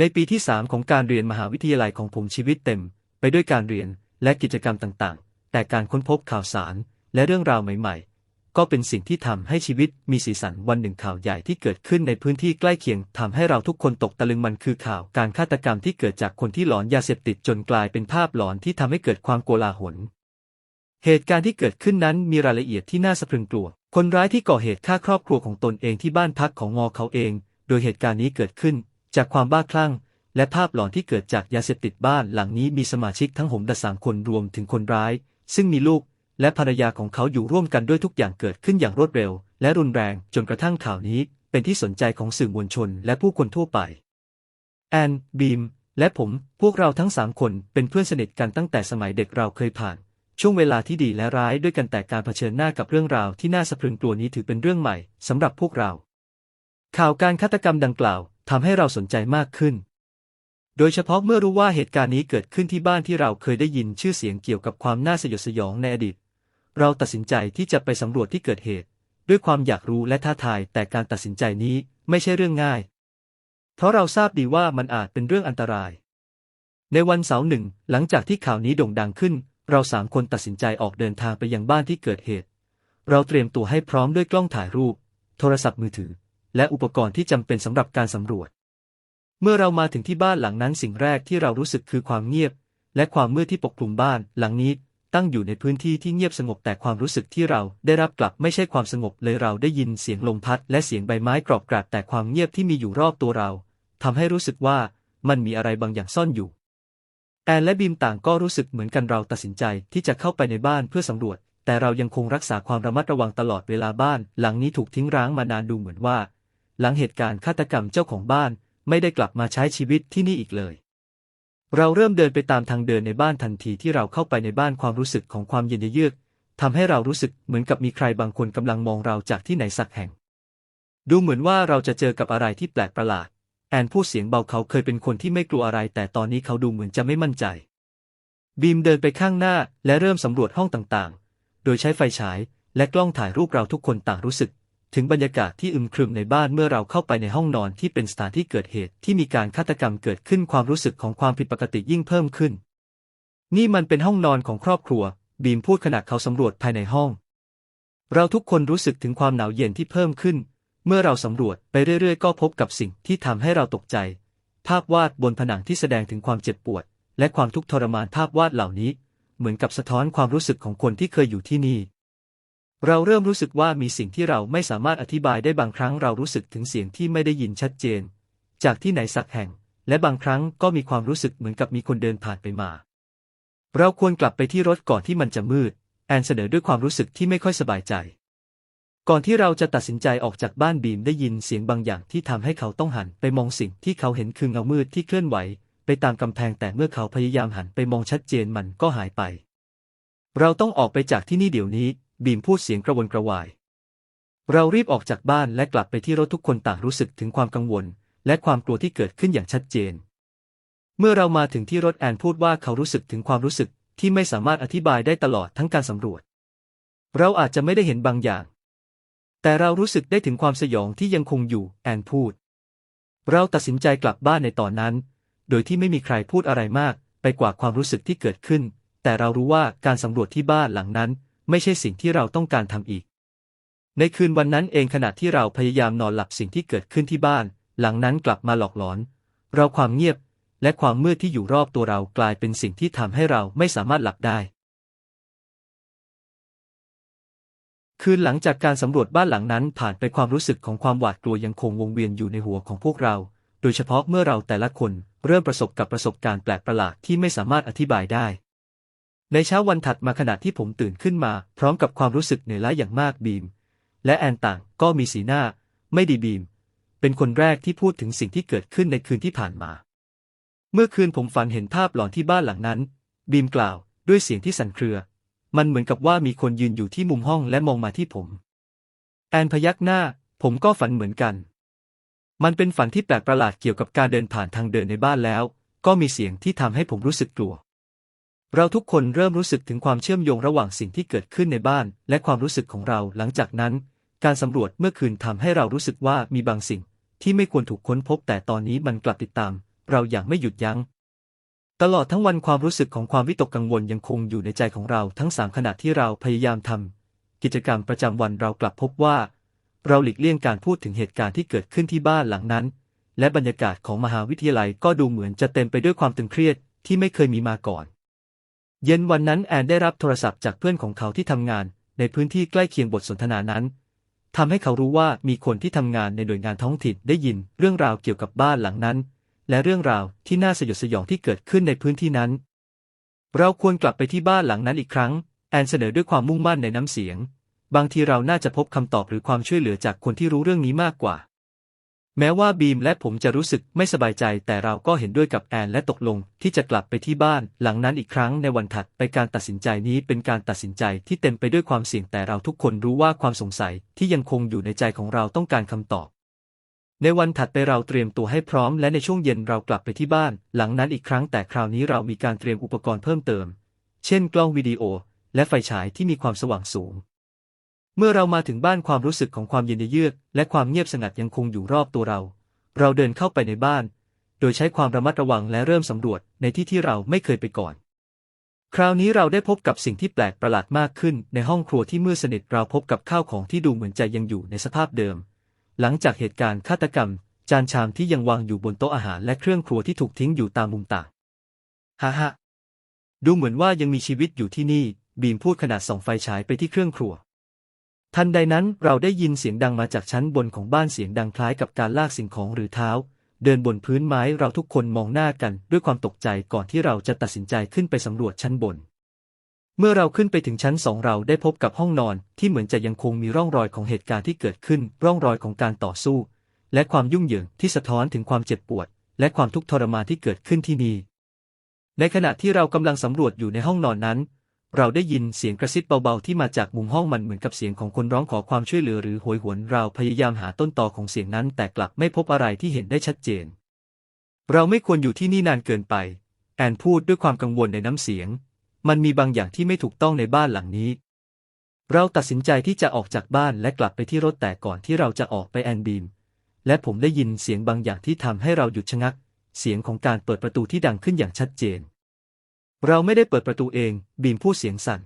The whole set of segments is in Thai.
ในปีที่ 3 ของการเรียนมหาวิทยาลัยของผมชีวิตเต็ม ไปด้วยการเรียนและกิจกรรมต่างๆ แต่การค้นพบข่าวสารและเรื่องราวใหม่ ๆ ก็เป็นสิ่งที่ทำให้ชีวิตมีสีสันวันหนึ่งข่าวใหญ่ที่เกิดขึ้นในพื้นที่ใกล้เคียงทำให้เราทุกคนตกตะลึงมันคือข่าวการฆาตกรรมที่เกิดจากคนที่หลอนยาเสพติดจนกลายเป็นภาพหลอนที่ทำให้เกิดความโกลาหล เหตุการณ์ที่เกิดขึ้นนั้นมีรายละเอียดที่น่าสะพรึงกลัว คนร้ายที่ก่อเหตุฆ่าครอบครัวของตนเองที่บ้านพักของงอเขาเอง โดยเหตุการณ์นี้เกิดขึ้น จากความบ้าคลั่ง และภาพหลอนที่เกิดจากยาเสพติดบ้านหลังนี้มีสมาชิกทั้งหมดสามคนรวมถึงคนร้าย ซึ่งมีลูกและภรรยาของเขาอยู่ร่วมกันด้วยทุกอย่างเกิดขึ้นอย่างรวดเร็ว และรุนแรงจนกระทั่งข่าวนี้เป็นที่สนใจของสื่อมวลชนและผู้คนทั่วไป แอน บีม และผม พวกเราทั้งสามคนเป็นเพื่อนสนิทกันตั้งแต่สมัยเด็กเราเคยผ่าน ช่วงเวลาที่ดีและร้ายด้วยกันแต่การเผชิญหน้ากับเรื่องราวที่น่าสะพรึงกลัวนี้ถือเป็นเรื่องใหม่สำหรับพวกเรา ข่าวการฆาตกรรมดังกล่าวทำให้เราสนใจมากขึ้น โดยเฉพาะเมื่อรู้ว่าเหตุการณ์นี้เกิดขึ้นที่บ้านที่เราเคยได้ยินชื่อเสียงเกี่ยวกับความน่าสยดสยองในอดีต เราตัดสินใจที่จะไปสำรวจที่เกิดเหตุ ด้วยความอยากรู้และท้าทาย แต่การตัดสินใจนี้ไม่ใช่เรื่องง่าย เพราะเราทราบดีว่ามันอาจเป็นเรื่องอันตราย ในวันเสาร์หนึ่ง หลังจากที่ข่าวนี้โด่งดังขึ้น เราสามคนตัดสินใจออกเดินทางไปยังบ้านที่เกิดเหตุ เราเตรียมตัวให้พร้อมด้วยกล้องถ่ายรูป โทรศัพท์มือถือ และอุปกรณ์ที่จำเป็นสำหรับการสำรวจ เมื่อเรามาถึงที่บ้านหลังนั้นสิ่งแรกที่เรารู้สึกคือความเงียบ และความมืดที่ปกคลุมบ้าน หลังนี้ตั้งอยู่ในพื้นที่ที่เงียบสงบแต่ความรู้สึกที่เราได้รับกลับไม่ใช่ความสงบเลยเราได้ยินเสียงลมพัด และเสียงใบไม้กรอบกราบแต่ความเงียบที่มีอยู่รอบตัวเราทำให้รู้สึกว่ามันมีอะไรบางอย่างซ่อนอยู่ แอนและบีมต่างก็รู้สึกเหมือนกันเราตัดสินใจที่จะเข้าไปในบ้านเพื่อสำรวจ แต่เรายังคงรักษาความระมัดระวังตลอดเวลาบ้าน หลังนี้ถูกทิ้งร้างมานานดูเหมือนว่า หลังเหตุการณ์ฆาตกรรมเจ้าของบ้าน ไม่ได้กลับมาใช้ชีวิตที่นี่อีกเลย เราเริ่มเดินไปตามทางเดินในบ้านทันทีที่เราเข้าไปในบ้านความรู้สึกของความเย็นเยือกทำให้เรารู้สึกเหมือนกับมีใครบางคนกำลังมองเราจากที่ไหนสักแห่ง ดูเหมือนว่าเราจะเจอกับอะไรที่แปลกประหลาด แอนพูดเสียงเบาเขาเคยเป็นคนที่ไม่กลัวอะไร แต่ตอนนี้เขาดูเหมือนจะไม่มั่นใจ บีมเดินไปข้างหน้าและเริ่มสำรวจห้องต่างๆ โดยใช้ไฟฉายและกล้องถ่ายรูปเราทุกคนต่างรู้สึก ถึงบรรยากาศที่อึมครึมในบ้านเมื่อเราเข้าไปในห้องนอนที่เป็นสถานที่เกิดเหตุที่มีการฆาตกรรมเกิดขึ้นความรู้สึกของความผิดปกติยิ่งเพิ่มขึ้น นี่มันเป็นห้องนอนของครอบครัว บีมพูดขณะเขาสำรวจภายในห้อง เราทุกคนรู้สึกถึงความหนาวเย็นที่เพิ่มขึ้น เมื่อเราสำรวจไปเรื่อยๆ ก็พบกับสิ่งที่ทำให้เราตกใจ ภาพวาดบนผนังที่แสดงถึงความเจ็บปวด และความทุกข์ทรมานภาพวาดเหล่านี้ เหมือนกับสะท้อนความรู้สึกของคนที่เคยอยู่ที่นี่ เราเริ่มรู้สึกว่ามีสิ่งที่เราไม่สามารถอธิบายได้บางครั้งเรารู้สึกถึงเสียงที่ไม่ได้ยินชัดเจน จากที่ไหนสักแห่ง และบางครั้งก็มีความรู้สึกเหมือนกับมีคนเดินผ่านไปมา เราควรกลับไปที่รถก่อนที่มันจะมืด แอนเสนอด้วยความรู้สึกที่ไม่ค่อยสบายใจ ก่อนที่เราจะตัดสินใจออกจากบ้านบีมได้ยินเสียงบางอย่างที่ทำให้เขาต้องหันไปมองสิ่งที่เขาเห็นคือเงามืดที่เคลื่อนไหว ไปตามกำแพงแต่เมื่อเขาพยายามหันไปมองชัดเจนมันก็หายไป เราต้องออกไปจากที่นี่เดี๋ยวนี้ บีมพูดเสียงกระวนกระวาย เรารีบออกจากบ้านและกลับไปที่รถทุกคนต่างรู้สึกถึงความกังวล และความกลัวที่เกิดขึ้นอย่างชัดเจน เมื่อเรามาถึงที่รถแอนพูดว่าเขารู้สึกถึงความรู้สึกที่ไม่สามารถอธิบายได้ตลอดทั้งการสำรวจ เราอาจจะไม่ได้เห็นบางอย่าง แต่เรารู้สึกได้ถึงความสยองที่ยังคงอยู่ แอนพูด เราตัดสินใจกลับบ้านในตอนนั้น โดยที่ไม่มีใครพูดอะไรมาก ไปกว่าความรู้สึกที่เกิดขึ้น แต่เรารู้ว่าการสำรวจที่บ้านหลังนั้น ไม่ใช่สิ่งที่เราต้องการทำอีก ในคืนวันนั้นเองขณะที่เราพยายามนอนหลับสิ่งที่เกิดขึ้นที่บ้าน หลังนั้นกลับมาหลอกหลอน เราความเงียบ และความมืดที่อยู่รอบตัวเรากลายเป็นสิ่งที่ทำให้เราไม่สามารถหลับได้ คืนหลังจากการสำรวจบ้านหลังนั้นผ่านไปความรู้สึกของความหวาดกลัวยังคงวงเวียนอยู่ในหัวของพวกเรา โดยเฉพาะเมื่อเราแต่ละคนเริ่มประสบกับประสบการณ์แปลกประหลาดที่ไม่สามารถอธิบายได้ ในเช้าวันถัดมาขณะที่ผมตื่นขึ้นมา พร้อมกับความรู้สึกเหนื่อยล้าอย่างมากบีม และแอนต่างก็มีสีหน้า ไม่ดีบีม เป็นคนแรกที่พูดถึงสิ่งที่เกิดขึ้นในคืนที่ผ่านมา เมื่อคืนผมฝันเห็นภาพหลอนที่บ้านหลังนั้น บีมกล่าว ด้วยเสียงที่สั่นเครือ มันเหมือนกับว่ามีคนยืนอยู่ที่มุมห้องและมองมาที่ผม แอนพยักหน้า ผมก็ฝันเหมือนกัน มันเป็นฝันที่แปลกประหลาดเกี่ยวกับการเดินผ่านทางเดินในบ้านแล้ว ก็มีเสียงที่ทำให้ผมรู้สึกกลัว เราทุกคนเริ่มรู้สึกถึงความเชื่อมโยงระหว่างสิ่งที่เกิดขึ้นในบ้าน และความรู้สึกของเราหลังจากนั้น การสำรวจเมื่อคืนทำให้เรารู้สึกว่ามีบางสิ่ง ที่ไม่ควรถูกค้นพบแต่ตอนนี้มันกลับติดตาม เราอย่างไม่หยุดยัง้ง ตลอดทั้งวันความรู้สึกของความวิตกกังวลยังคงอยู่ในใจของเราทั้งสามขณะที่เราพยายามทำกิจกรรมประจำวันเรากลับพบว่า เราหลีกเลี่ยงการพูดถึงเหตุการณ์ที่เกิดขึ้นที่บ้านหลังนั้น และบรรยากาศของมหาวิทยาลัยก็ดูเหมือนจะเต็มไปด้วยความตึงเครียดที่ไม่เคยมีมาก่อน เย็นวันนั้นแอนได้รับโทรศัพท์จากเพื่อนของเขาที่ทำงาน ในพื้นที่ใกล้เคียงบทสนทนานั้นทำให้เขารู้ว่ามีคนที่ทำงานในหน่วยงานท้องถิ่นได้ยินเรื่องราวเกี่ยวกับบ้านหลังนั้น และเรื่องราวที่น่าสยดสยองที่เกิดขึ้นในพื้นที่นั้น เราควรกลับไปที่บ้านหลังนั้นอีกครั้ง แอนเสนอด้วยความมุ่งมั่นในน้ำเสียง บางทีเราน่าจะพบคำตอบหรือความช่วยเหลือจากคนที่รู้เรื่องนี้มากกว่า แม้ว่าบีมและผมจะรู้สึกไม่สบายใจ แต่เราก็เห็นด้วยกับแอนและตกลงที่จะกลับไปที่บ้าน หลังนั้นอีกครั้งในวันถัดไปการตัดสินใจนี้เป็นการตัดสินใจที่เต็มไปด้วยความเสี่ยงแต่เราทุกคนรู้ว่าความสงสัยที่ยังคงอยู่ในใจของเราต้องการคำตอบ ในวันถัดไปเราเตรียมตัวให้พร้อม และในช่วงเย็นเรากลับไปที่บ้าน หลังนั้นอีกครั้งแต่คราวนี้เรามีการเตรียมอุปกรณ์เพิ่มเติม เช่น กล้องวิดีโอ และไฟฉายที่มีความสว่างสูง เมื่อเรามาถึงบ้านความรู้สึกของความเย็นเยือกและความเงียบสงัดยังคงอยู่รอบตัวเรา เราเดินเข้าไปในบ้าน โดยใช้ความระมัดระวังและเริ่มสำรวจในที่ที่เราไม่เคยไปก่อน คราวนี้เราได้พบกับสิ่งที่แปลกประหลาดมากขึ้น ในห้องครัวที่มืดสนิทเราพบกับข้าวของที่ดูเหมือนจะยังอยู่ในสภาพเดิม หลังจากเหตุการณ์ฆาตกรรม จานชามที่ยังวางอยู่บนโต๊ะอาหารและเครื่องครัวที่ถูกทิ้งอยู่ตามมุมต่างฮ่าฮ่าดูเหมือนว่ายังมีชีวิตอยู่ที่นี่ บีมพูดขณะส่องไฟฉายไปที่เครื่องครัว ทันใดนั้นเราได้ยินเสียงดังมาจากชั้นบนของบ้านเสียงดังคล้ายกับการลากสิ่งของหรือเท้า เดินบนพื้นไม้เราทุกคนมองหน้ากันด้วยความตกใจก่อนที่เราจะตัดสินใจขึ้นไปสำรวจชั้นบน เมื่อเราขึ้นไปถึงชั้นสองเราได้พบกับห้องนอนที่เหมือนจะยังคงมีร่องรอยของเหตุการณ์ที่เกิดขึ้น ร่องรอยของการต่อสู้ และความยุ่งเหยิงที่สะท้อนถึงความเจ็บปวด และความทุกข์ทรมานที่เกิดขึ้นที่นี่ในขณะที่เรากำลังสำรวจอยู่ในห้องนอนนั้น เราได้ยินเสียงกระซิบเบาๆที่มาจากมุมห้องมันเหมือนกับเสียงของคนร้องขอความช่วยเหลือหรือโหยหวนเราพยายามหาต้นตอของเสียงนั้น แต่กลับไม่พบอะไรที่เห็นได้ชัดเจน เราไม่ควรอยู่ที่นี่นานเกินไป แอนพูดด้วยความกังวลในน้ำเสียง มันมีบางอย่างที่ไม่ถูกต้องในบ้านหลังนี้ เราตัดสินใจที่จะออกจากบ้านและกลับไปที่รถแต่ก่อนที่เราจะออกไปแอนบีม และผมได้ยินเสียงบางอย่างที่ทำให้เราหยุดชะงัก เสียงของการเปิดประตูที่ดังขึ้นอย่างชัดเจน เราไม่ได้เปิดประตูเอง บีมพูดเสียงสั่น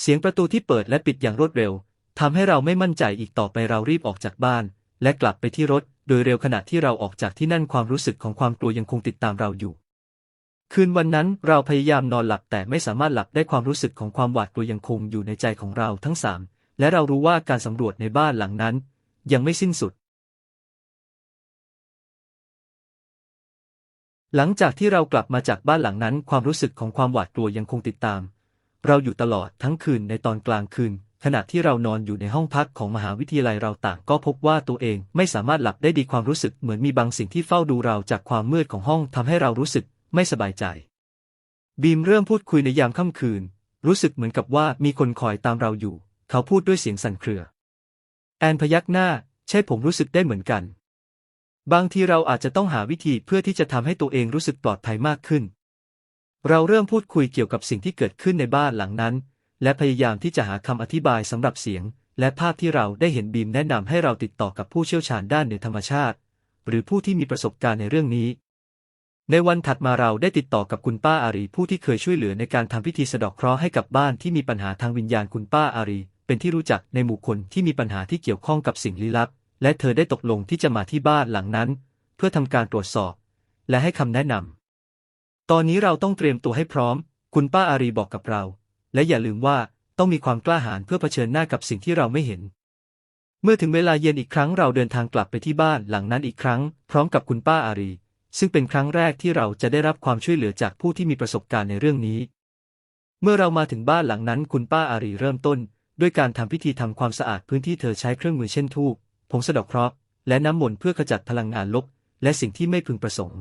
เสียงประตูที่เปิดและปิดอย่างรวดเร็วทำให้เราไม่มั่นใจอีกต่อไปเรารีบออกจากบ้าน และกลับไปที่รถ โดยเร็วขณะที่เราออกจากที่นั่นความรู้สึกของความกลัวยังคงติดตามเราอยู่ คืนวันนั้นเราพยายามนอนหลับแต่ไม่สามารถหลับได้ความรู้สึกของความหวาดกลัวยังคงอยู่ในใจของเราทั้งสามและเรารู้ว่าการสำรวจในบ้านหลังนั้น ยังไม่สิ้นสุด หลังจากที่เรากลับมาจากบ้านหลังนั้น ความรู้สึกของความหวาดกลัวยังคงติดตาม เราอยู่ตลอดทั้งคืนในตอนกลางคืน ขณะที่เรานอนอยู่ในห้องพักของมหาวิทยาลัยเราต่างก็พบว่าตัวเองไม่สามารถหลับได้ดีความรู้สึกเหมือนมีบางสิ่งที่เฝ้าดูเราจากความมืดของห้องทำให้เรารู้สึกไม่สบายใจ บีมเริ่มพูดคุยในยามค่ำคืน รู้สึกเหมือนกับว่ามีคนคอยตามเราอยู่ เขาพูดด้วยเสียงสั่นเครือ แอนพยักหน้า ใช่ผมรู้สึกได้เหมือนกัน บางทีเราอาจจะต้องหาวิธีเพื่อที่จะทำให้ตัวเองรู้สึกปลอดภัยมากขึ้น เราเริ่มพูดคุยเกี่ยวกับสิ่งที่เกิดขึ้นในบ้านหลังนั้น และพยายามที่จะหาคำอธิบายสำหรับเสียง และภาพที่เราได้เห็นบีมแนะนำให้เราติดต่อกับผู้เชี่ยวชาญด้านเหนือธรรมชาติ หรือผู้ที่มีประสบการณ์ในเรื่องนี้ ในวันถัดมาเราได้ติดต่อกับคุณป้าอารีผู้ที่เคยช่วยเหลือในการทำพิธีสะดอกเคราะห์ให้กับบ้านที่มีปัญหาทางวิญญาณคุณป้าอารีเป็นที่รู้จักในหมู่คนที่มีปัญหาที่เกี่ยวข้องกับสิ่งลี้ลับ และเธอได้ตกลงที่จะมาที่บ้านหลังนั้น เพื่อทำการตรวจสอบ และให้คำแนะนำตอนนี้เราต้องเตรียมตัวให้พร้อม คุณป้าอารีบอกกับเรา และอย่าลืมว่าต้องมีความกล้าหาญเพื่อเผชิญหน้ากับสิ่งที่เราไม่เห็น เมื่อถึงเวลาเย็นอีกครั้งเราเดินทางกลับไปที่บ้านหลังนั้นอีกครั้ง พร้อมกับคุณป้าอารี ซึ่งเป็นครั้งแรกที่เราจะได้รับความช่วยเหลือจากผู้ที่มีประสบการณ์ในเรื่องนี้ เมื่อเรามาถึงบ้านหลังนั้น คุณป้าอารีเริ่มต้น ด้วยการทำพิธีทำความสะอาดพื้นที่เธอใช้เครื่องมือเช่นธูป ผงสะเดอกเคราะห์และน้ำมนต์เพื่อขจัดพลังงานลบ และสิ่งที่ไม่พึงประสงค์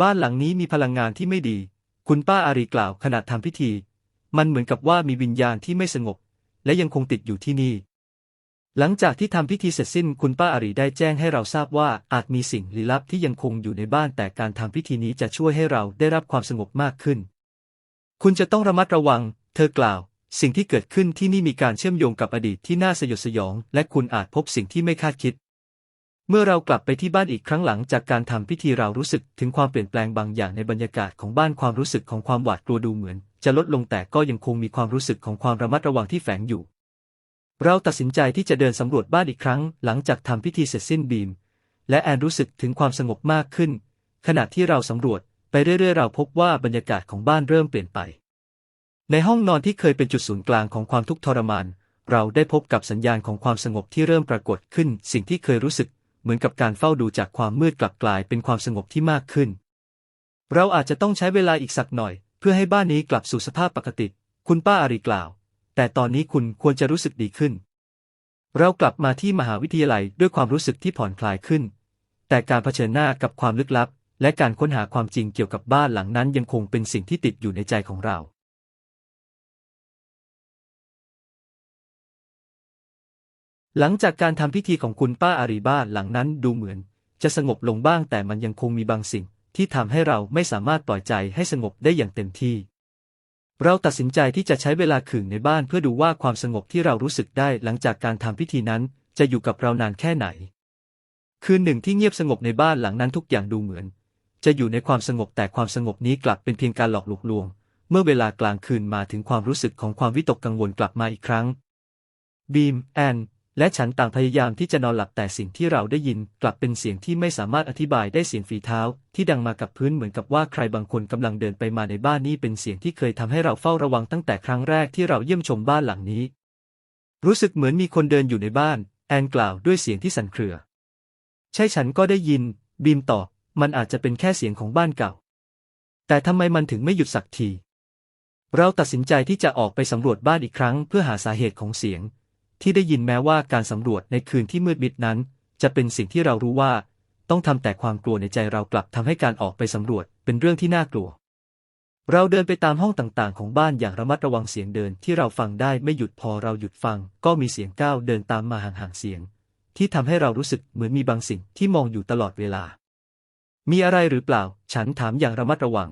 บ้านหลังนี้มีพลังงานที่ไม่ดี คุณป้าอารีกล่าวขณะทำพิธี มันเหมือนกับว่ามีวิญญาณที่ไม่สงบ และยังคงติดอยู่ที่นี่ หลังจากที่ทำพิธีเสร็จสิ้นคุณป้าอารีได้แจ้งให้เราทราบว่าอาจมีสิ่งลี้ลับที่ยังคงอยู่ในบ้านแต่การทำพิธีนี้จะช่วยให้เราได้รับความสงบมากขึ้น คุณจะต้องระมัดระวัง เธอกล่าว สิ่งที่เกิดขึ้นที่นี่มีการเชื่อมโยงกับอดีตที่น่าสยดสยอง และคุณอาจพบสิ่งที่ไม่คาดคิด เมื่อเรากลับไปที่บ้านอีกครั้งหลังจากการทำพิธีเรารู้สึกถึงความเปลี่ยนแปลงบางอย่างในบรรยากาศของบ้านความรู้สึกของความหวาดกลัวดูเหมือน จะลดลงแต่ก็ยังคงมีความรู้สึกของความระมัดระวังที่แฝงอยู่ เราตัดสินใจที่จะเดินสำรวจบ้านอีกครั้ง หลังจากทำพิธีเสร็จสิ้นบีม และแอนรู้สึกถึงความสงบมากขึ้น ขณะที่เราสำรวจ ไปเรื่อยๆ เราพบว่าบรรยากาศของบ้านเริ่มเปลี่ยนไป ในห้องนอนที่เคยเป็นจุดศูนย์กลางของความทุกข์ทรมาน เราได้พบกับสัญญาณของความสงบที่เริ่มปรากฏขึ้น สิ่งที่เคยรู้สึก เหมือนกับการเฝ้าดูจากความมืดกลับกลายเป็นความสงบที่มากขึ้น เราอาจจะต้องใช้เวลาอีกสักหน่อย เพื่อให้บ้านนี้กลับสู่สภาพปกติ คุณป้าอารีกล่าว แต่ตอนนี้คุณควรจะรู้สึกดีขึ้น เรากลับมาที่มหาวิทยาลัยด้วยความรู้สึกที่ผ่อนคลายขึ้น แต่การเผชิญหน้ากับความลึกลับ และการค้นหาความจริงเกี่ยวกับบ้านหลังนั้นยังคงเป็นสิ่งที่ติดอยู่ในใจของเรา หลังจากการทำพิธีของคุณป้าอารีบ้าหลังนั้นดูเหมือน จะสงบลงบ้างแต่มันยังคงมีบางสิ่ง ที่ทำให้เราไม่สามารถปล่อยใจให้สงบได้อย่างเต็มที่ เราตัดสินใจที่จะใช้เวลาขึงในบ้านเพื่อดูว่าความสงบที่เรารู้สึกได้หลังจากการทำพิธีนั้น จะอยู่กับเรานานแค่ไหน คืนหนึ่งที่เงียบสงบในบ้านหลังนั้นทุกอย่างดูเหมือน จะอยู่ในความสงบแต่ความสงบนี้กลับเป็นเพียงการหลอกลวงเมื่อเวลากลางคืนมาถึงความรู้สึกของความวิตกกังวลกลับมาอีกครั้งบีมแอน และฉันต่างพยายามที่จะนอนหลับแต่สิ่งที่เราได้ยินกลับเป็นเสียงที่ไม่สามารถอธิบายได้เสียงฝีเท้า ที่ดังมากับพื้นเหมือนกับว่าใครบางคนกำลังเดินไปมาในบ้านนี้เป็นเสียงที่เคยทำให้เราเฝ้าระวังตั้งแต่ครั้งแรกที่เราเยี่ยมชมบ้านหลังนี้ รู้สึกเหมือนมีคนเดินอยู่ในบ้าน แอนกล่าวด้วยเสียงที่สั่นเครือ ใช่ฉันก็ได้ยิน บีมตอบมันอาจจะเป็นแค่เสียงของบ้านเก่า แต่ทำไมมันถึงไม่หยุดสักที เราตัดสินใจที่จะออกไปสำรวจบ้านอีกครั้งเพื่อหาสาเหตุของเสียง ที่ได้ยินแม้ว่าการสำรวจในคืนที่มืดมิดนั้น จะเป็นสิ่งที่เรารู้ว่า ต้องทำแต่ความกลัวในใจเรากลับทำให้การออกไปสำรวจเป็นเรื่องที่น่ากลัว เราเดินไปตามห้องต่างๆ ของบ้านอย่างระมัดระวังเสียงเดินที่เราฟังได้ไม่หยุดพอเราหยุดฟัง ก็มีเสียงก้าวเดินตามมาห่างๆเสียง ที่ทำให้เรารู้สึกเหมือนมีบางสิ่งที่มองอยู่ตลอดเวลา มีอะไรหรือเปล่า ฉันถามอย่างระมัดระวัง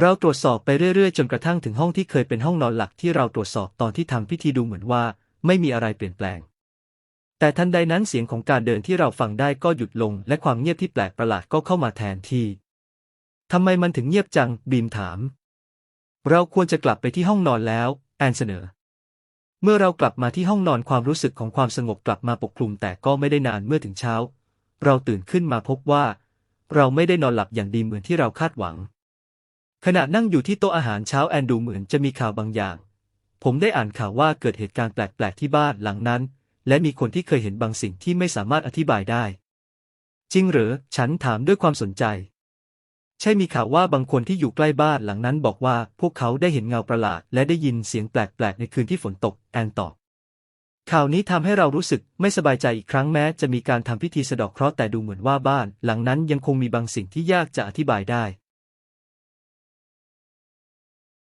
เราตรวจสอบไปเรื่อยๆ จนกระทั่งถึงห้องที่เคยเป็นห้องนอนหลักที่เราตรวจสอบตอนที่ทำพิธีดูเหมือนว่า ไม่มีอะไรเปลี่ยนแปลง แต่ทันใดนั้นเสียงของการเดินที่เราฟังได้ก็หยุดลง และความเงียบที่แปลกประหลาดก็เข้ามาแทนที่ทำไมมันถึงเงียบจัง บีมถาม เราควรจะกลับไปที่ห้องนอนแล้ว แอนเสนอ เมื่อเรากลับมาที่ห้องนอนความรู้สึกของความสงบกลับมาปกคลุมแต่ก็ไม่ได้นานเมื่อถึงเช้า เราตื่นขึ้นมาพบว่า เราไม่ได้นอนหลับอย่างดีเหมือนที่เราคาดหวัง ขณะนั่งอยู่ที่โต๊ะอาหารเช้าแอนดูเหมือนจะมีข่าวบางอย่าง ผมได้อ่านข่าวว่าเกิดเหตุการณ์แปลกๆที่บ้านหลังนั้น และมีคนที่เคยเห็นบางสิ่งที่ไม่สามารถอธิบายได้ จริงหรือ ฉันถามด้วยความสนใจ ใช่มีข่าวว่าบางคนที่อยู่ใกล้บ้านหลังนั้นบอกว่าพวกเขาได้เห็นเงาประหลาด และได้ยินเสียงแปลกๆในคืนที่ฝนตก แอนตอบข่าวนี้ทำให้เรารู้สึกไม่สบายใจอีกครั้งแม้ จะมีการทำพิธีสะเดอกเคราะห์แต่ดูเหมือนว่าบ้าน หลังนั้นยังคงมีบางสิ่งที่ยากจะอธิบายได้